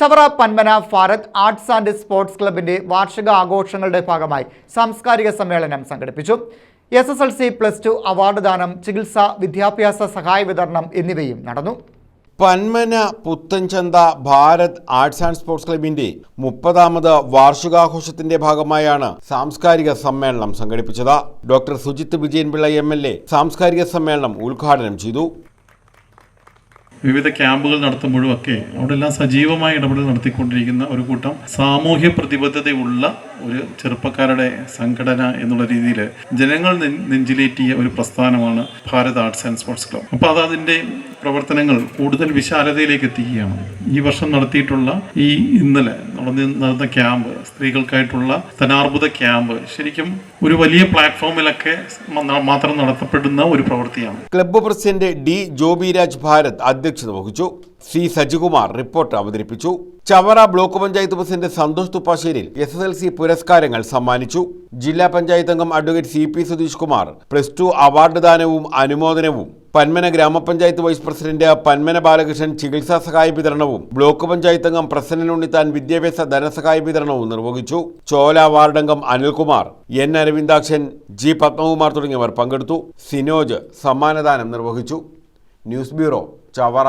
Chavara Panmana Bharat arts and sports ക്ലബിന്റെ വാർഷിക ആഘോഷങ്ങളുടെ ഭാഗമായി സാംസ്കാരിക സമ്മേളനം സംഘടിപ്പിച്ചു. S S L C plus two award ദാനം ചികിത്സ വിദ്യാഭ്യാസ സഹായ വിതരണം എന്നിവയും നടന്നു. Panmana Puthenchantha Bharat arts and sports ക്ലബിന്റെ മുപ്പതാമത് വാർഷികാഘോഷത്തിന്റെ ഭാഗമായാണ് സാംസ്കാരിക സമ്മേളനം സംഘടിപ്പിച്ചത്. Doctor Sujith Vijayanpillai M L A സാംസ്കാരിക സമ്മേളനം ഉദ്ഘാടനം ചെയ്തു. വിവിധ ക്യാമ്പുകൾ നടത്തുമ്പോഴും ഒക്കെ അവിടെ എല്ലാം സജീവമായ ഇടപെടൽ നടത്തിക്കൊണ്ടിരിക്കുന്ന ഒരു കൂട്ടം സാമൂഹ്യ പ്രതിബദ്ധതയുള്ള ഒരു ചെറുപ്പക്കാരുടെ സംഘടന എന്നുള്ള രീതിയിൽ ജനങ്ങൾ നെഞ്ചിലേറ്റിയ ഒരു പ്രസ്ഥാനമാണ് Bharat arts and sports club. അപ്പോൾ അത് അതിന്റെ പ്രവർത്തനങ്ങൾ കൂടുതൽ വിശാലതയിലേക്ക് എത്തിക്കുകയാണ്. ഈ വർഷം നടത്തിയിട്ടുള്ള ഈ ഇന്നലെ നടന്ന ക്യാമ്പ് സ്ത്രീകൾക്കായിട്ടുള്ള ധനാർബുദ ക്യാമ്പ്. ശരിക്കും ഒരു വലിയ പ്ലാറ്റ്ഫോമിലൊക്കെ മാത്രം നടത്തപ്പെടുന്ന ഒരു പ്രവൃത്തിയാണ്. Club president D Jobiraj Bharat അധ്യക്ഷത വഹിച്ചു. സി സജികുമാർ റിപ്പോർട്ട് അവതരിപ്പിച്ചു. Chavara block panchayat president Santhosh Thuppasseril S S L C പുരസ്കാരങ്ങൾ സമ്മാനിച്ചു. ജില്ലാ പഞ്ചായത്ത് അംഗം advocate C P Sudheesh Kumar plus two award ദാനവും അനുമോദനവും പന്മന ഗ്രാമപഞ്ചായത്ത് വൈസ് പ്രസിഡന്റ് പന്മന ബാലകൃഷ്ണൻ ചികിത്സാ സഹായ വിതരണവും ബ്ലോക്ക് പഞ്ചായത്ത് അംഗം പ്രസന്നൻ ഉണ്ണിത്താൻ വിദ്യാഭ്യാസ ധനസഹായ വിതരണവും നിർവഹിച്ചു. ചോല വാർഡംഗം അനിൽകുമാർ എൻ അരവിന്ദാക്ഷൻ ജി പത്മകുമാർ തുടങ്ങിയവർ പങ്കെടുത്തു. സിനോജ് സമ്മാനദാനം നിർവഹിച്ചു. News bureau Chavara.